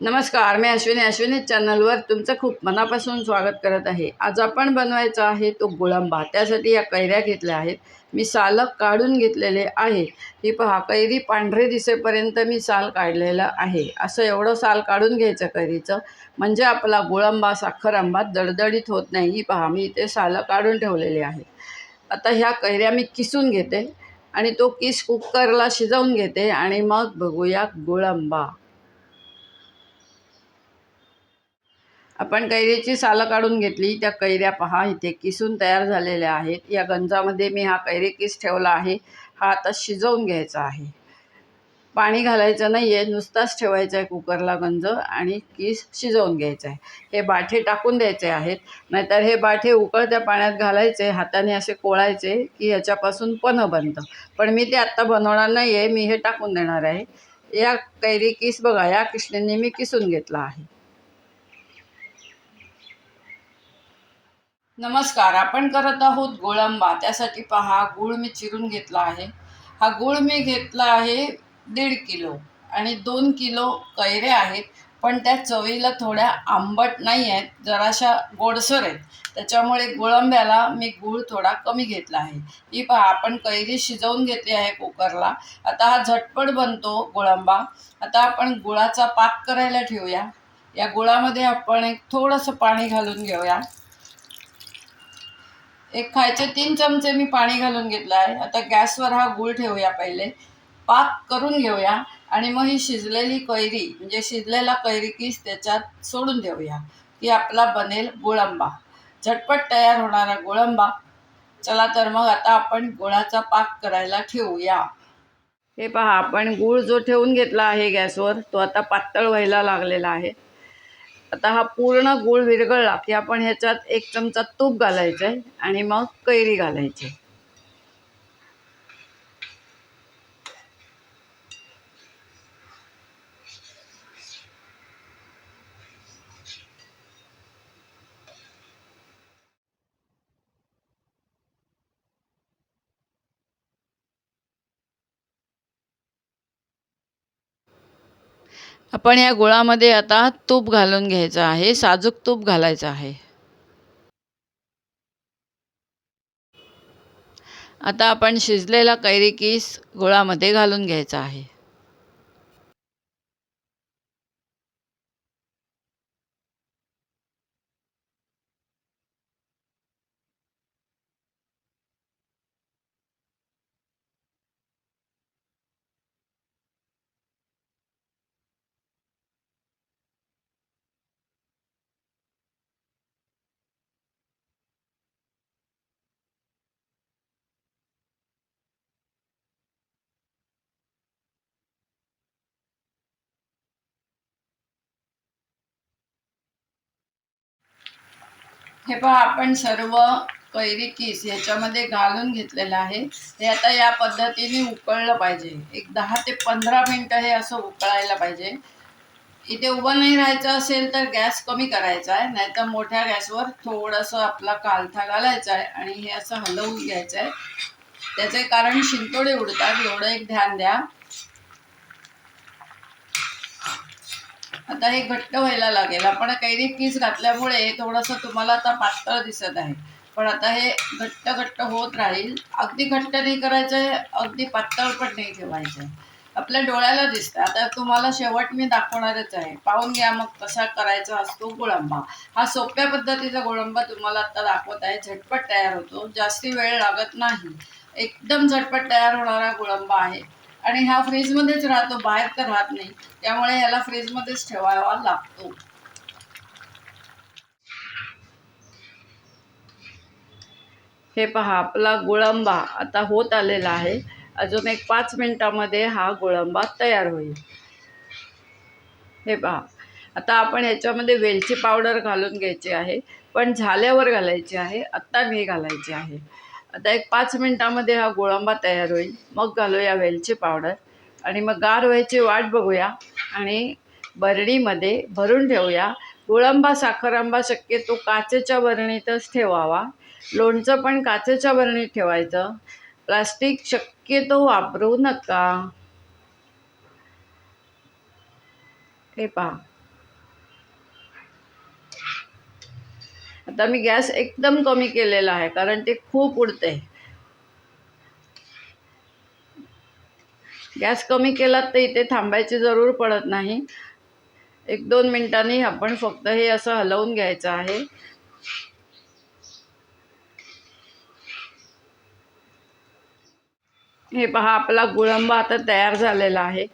नमस्कार मी अश्विनी. अश्विनी चॅनलवर तुमचं खूप मनापासून स्वागत करत आहे. आज आपण बनवायचा आहे तो गुळंबा. त्यासाठी या कैऱ्या घेतल्या आहेत. मी सालक काढून घेतलेले आहे. ही पहा कैरी पांढरे दिसेपर्यंत मी साल काढलेला आहे. असं एवढं साल काढून घ्यायचं कैरीचं. म्हणजे आपला गुळंबा साखर आंबा दडदडीत होत नाही. ही पहा मी इथे सालं काढून ठेवलेली आहे. आता ह्या कैऱ्या मी किसून घेते आणि तो किस कुकरला शिजवून घेते आणि मग बघूया गुळंबा. आपण कैरीची सालं काढून घेतली त्या कैऱ्या पहा इथे किसून तयार झालेल्या आहेत. या गंजामध्ये मी हा कैरी किस ठेवला आहे. हा आता शिजवून घ्यायचा आहे. पाणी घालायचं नाही आहे नुसताच ठेवायचा आहे कुकरला गंज आणि किस शिजवून घ्यायचा आहे हे बाठे टाकून द्यायचे आहेत. नाहीतर हे बाठे उकळत्या पाण्यात घालायचे हाताने असे कोळायचे की ह्याच्यापासून पन्ह बनतं. पण मी ते आत्ता बनवणार नाही आहे मी हे टाकून देणार आहे. या कैरी किस बघा या किसणींनी मी किसून घेतला आहे. नमस्कार आपण करत आहोत गोळंबा. त्यासाठी पहा गूळ मी चिरून घेतला आहे. हा गूळ मी घेतला आहे दीड किलो आणि दोन किलो कैरे आहेत पण त्या चवीला थोड्या आंबट नाही आहेत जराशा गोडसर आहेत. त्याच्यामुळे गोळंब्याला मी गूळ थोडा कमी घेतला आहे. ही पहा आपण कैरी शिजवून घेतली आहे कुकरला. आता हा झटपट बनतो गोळंबा. आता आपण गुळाचा पाक करायला ठेवूया. या गुळामध्ये आपण एक थोडंसं पाणी घालून घेऊया. एक खायचे तीन चमचे मी पाणी घालून घेतलं आहे. आता गॅसवर हा गूळ ठेवूया पहिले. पाक करून घेऊया आणि मग ही शिजलेली कैरी म्हणजे शिजलेला कैरी किस त्याच्यात सोडून देऊया की आपला बनेल गुळंबा. झटपट तयार होणारा गुळंबा. चला तर मग आता आपण गुळाचा पाक करायला ठेवूया. हे पहा आपण गूळ जो ठेवून घेतला आहे गॅसवर तो आता पातळ व्हायला लागलेला आहे. आता हा पूर्ण गूळ विरघळला की आपण ह्याच्यात एक चमचा तूप घालायचं आहे आणि मग कैरी घालायची. आपण या गुळामध्ये आता तूप घालून घ्यायचं आहे साजूक तूप घालायचं आहे. आता आपण शिजलेला कैरी किस गुळामध्ये घालून घ्यायचा आहे. हे पहा आपण सर्व कैरी किस ह्याच्यामध्ये घालून घेतलेलं आहे. हे आता या पद्धतीने उकळलं पाहिजे. एक दहा ते पंधरा मिनटं हे असं उकळायला पाहिजे. इथे उभं नाही राहायचं असेल तर गॅस कमी करायचा आहे नाहीतर मोठ्या गॅसवर थोडंसं आपला कालथा घालायचा आहे आणि हे असं हलवून घ्यायचं आहे. त्याचे कारण शिंतोडे उडतात एवढं एक ध्यान द्या. आता हे घट्ट व्हायला लागेल. आपण कैरी पीस घातल्यामुळे थोडंसं तुम्हाला आता पातळ दिसत आहे. पण आता हे घट्ट घट्ट होत राहील. अगदी घट्ट नाही करायचं आहे अगदी पातळ पण नाही ठेवायचं आहे आपल्या डोळ्याला दिसतं आता तुम्हाला शेवट मी दाखवणारच आहे. पाहून घ्या मग कसा करायचा असतो गोळंबा. हा सोप्या पद्धतीचा गोळंबा तुम्हाला आता दाखवत आहे. झटपट तयार होतो. जास्ती वेळ लागत नाही. एकदम झटपट तयार होणारा गोळंबा आहे. आणि हा फ्रीजमध्येच राहतो बाहेर तर राहत नाही. त्यामुळे ह्याला फ्रीजमध्येच ठेवावा लागतो. हे पहा आपला गुळंबा आता होत आलेला आहे. अजून एक पाच मिनिटामध्ये हा गुळंबा तयार होईल. हे पहा आता आपण ह्याच्यामध्ये वेलची पावडर घालून घ्यायची आहे. पण झाल्यावर घालायची आहे आत्ता नाही घालायची आहे. आता एक पाच मिनटामध्ये हा गोळंबा तयार होईल. मग घालूया वेलची पावडर. आणि मग गार व्हायची वाट बघूया. आणि बरणीमध्ये भरून ठेवूया. गुळंबा साखरांबा शक्यतो काचेच्या बरणीतच ठेवावा. लोणचं पण काचेच्या बरणीत ठेवायचं. प्लास्टिक शक्यतो वापरू नका. हे पहा. आता मी गॅस एकदम कमी केलेला आहे कारण ते खूप उडते गॅस कमी केलात तर इथे थांबायची जरूर पडत नाही. एक दोन मिनिटांनी आपण फक्त हे असं हलवून घ्यायचं आहे. हे पहा आपला गुळंबा आता तयार झालेला आहे.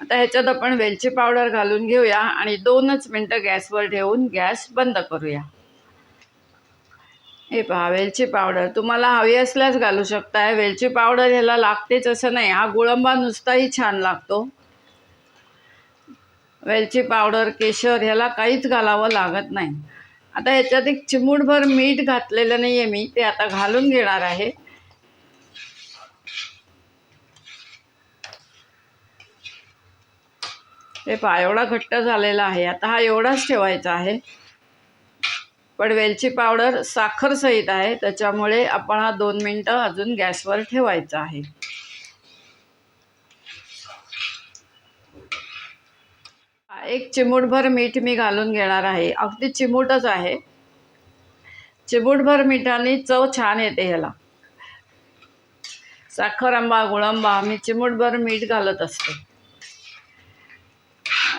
आता ह्याच्यात आपण वेलची पावडर घालून घेऊया आणि दोनच मिनटं गॅसवर ठेवून गॅस बंद करूया. हे पहा वेलची पावडर. तुम्हाला हवी असल्यास घालू शकताय. वेलची पावडर ह्याला लागतेच असं नाही. हा गुळंबा नुसताही छान लागतो. वेलची पावडर केशर ह्याला काहीच घालावं लागत नाही. आता ह्याच्यात एक चिमूटभर मीठ घातलेलं नाही आहे मी. ते आता घालून घेणार आहे. हे पहा एवढा घट्ट झालेला आहे. आता हा एवढाच ठेवायचा आहे. पण वेलची पावडर साखरसहित आहे. त्याच्यामुळे आपण हा दोन मिनटं अजून गॅसवर ठेवायचा आहे. एक चिमूटभर मीठ मी घालून घेणार आहे. अगदी चिमूटच आहे. चिमूटभर मिठाने चव छान येते ह्याला. साखर आंबा गुळंबा मी चिमूटभर मीठ घालत असते.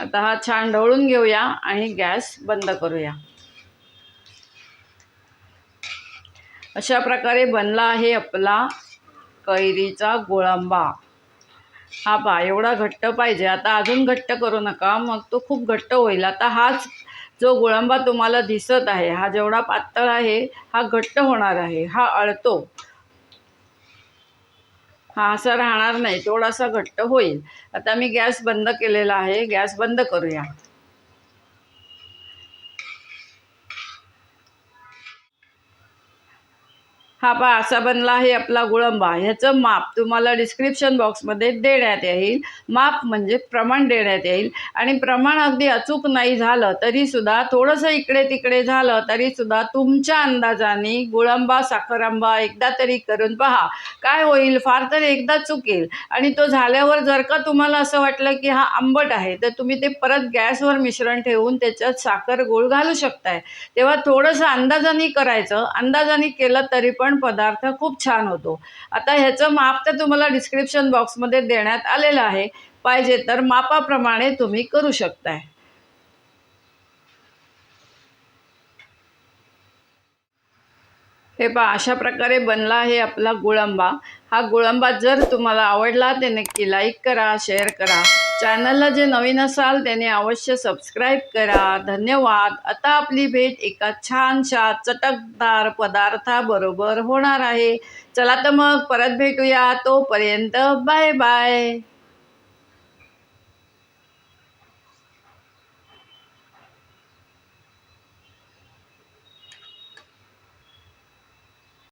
आता हा छान ढवळून घेऊया आणि गॅस बंद करूया. अशा प्रकारे बनला आहे आपला कैरीचा गोळंबा. हा पा एवढा घट्ट पाहिजे. आता अजून घट्ट करू नका मग तो खूप घट्ट होईल. आता हाच जो गोळंबा तुम्हाला दिसत आहे हा जेवढा पातळ आहे हा घट्ट होणार आहे हा अळतो. हा असा राहणार नाही. थोडासा घट्ट होईल. आता मी गॅस बंद केलेला आहे. गॅस बंद करूया. हा पहा असा बनला आहे आपला गुळंबा. ह्याचं माप तुम्हाला डिस्क्रिप्शन बॉक्समध्ये देण्यात येईल. माप म्हणजे प्रमाण देण्यात येईल. आणि प्रमाण अगदी अचूक नाही झालं तरीसुद्धा थोडंसं इकडे तिकडे झालं तरीसुद्धा तुमच्या अंदाजाने गुळंबा साखरांबा एकदा तरी करून पहा. काय होईल? फार तर एकदा चुकेल. आणि तो झाल्यावर जर का तुम्हाला असं वाटलं की हा आंबट आहे तर तुम्ही ते परत गॅसवर मिश्रण ठेवून त्याच्यात साखर गोळ घालू शकताय. तेव्हा थोडंसं अंदाजाने करायचं. अंदाजाने केलं तरी पण पण पदार्थ खूप छान होतो. आता ह्याचं माप तर तुम्हाला डिस्क्रिप्शन बॉक्समध्ये देण्यात आलेलं आहे. पाहिजे तर मापाप्रमाणे तुम्ही करू शकताय. हे पहा अशा प्रकारे बनला आहे आपला गुळंबा. हा गुळंबा जर तुम्हाला आवडला ते नक्की लाईक करा शेअर करा. चॅनलला जे नवीन असाल त्याने अवश्य सबस्क्राईब करा. धन्यवाद. आता आपली भेट एका छानशा चटकदार पदार्थाबरोबर होणार आहे. चला तर मग परत भेटूया. तोपर्यंत बाय बाय